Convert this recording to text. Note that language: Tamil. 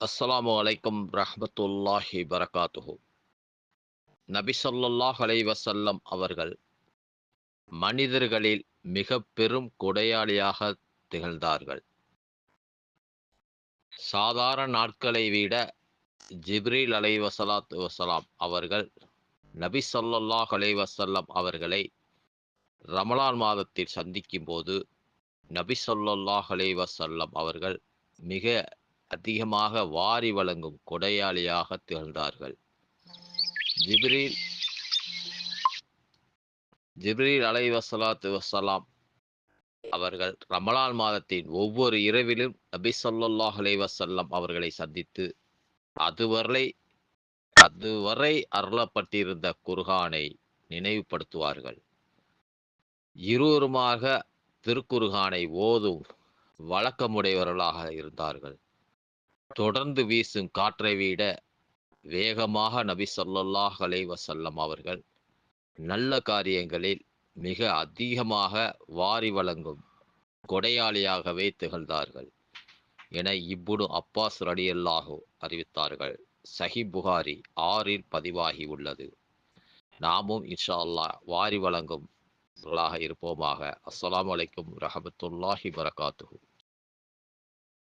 அஸ்ஸலாமு அலைக்கும் ரஹமத்துல்லாஹி பரகாத்துஹு நபி சொல்லாஹ் அலைவசல்லம் அவர்கள் மனிதர்களில் மிக பெரும் கொடையாளியாக திகழ்ந்தார்கள். சாதாரண நாட்களை விட ஜிப்ரீல் அலை வசலாத்து வசலாம் அவர்கள் நபி சொல்லாஹ் அலைவசல்லம் அவர்களை ரமலான் மாதத்தில் சந்திக்கும் போது நபி சொல்லாஹ் அலைவசல்லம் அவர்கள் மிக அதிகமாக வாரி வழங்கும் கொடையாளியாக திகழ்ந்தார்கள். ஜிப்ரீல் ஜிப்ரீல் அலை வசலாத்து வசலாம் அவர்கள் ரமலான் மாதத்தின் ஒவ்வொரு இரவிலும் நபி சொல்லாஹ் அலைஹி அவர்களை சந்தித்து அதுவரை அதுவரை அருளப்பட்டிருந்த குர்ஹானை நினைவுபடுத்துவார்கள். இருவருமாக திருக்குர்ஹானை ஓதும் வழக்கமுடையவர்களாக இருந்தார்கள். தொடர்ந்து வீசும் காற்றை விட வேகமாக நபி ஸல்லல்லாஹு அலைவசல்லம் அவர்கள் நல்ல காரியங்களில் மிக அதிகமாக வாரி வழங்கும் கொடையாளியாகவே திகழ்ந்தார்கள் என இப்புனு அப்பாஸ் ரடியல்லாஹு அறிவித்தார்கள். சஹி புகாரி ஆறில் பதிவாகி உள்ளது. நாமும் இன்ஷா அல்லாஹ் வாரி வழங்கும் இருப்போமாக. அஸ்லாம் அலைக்கும் ரஹமத்துல்லாஹி வரகாத்துஹு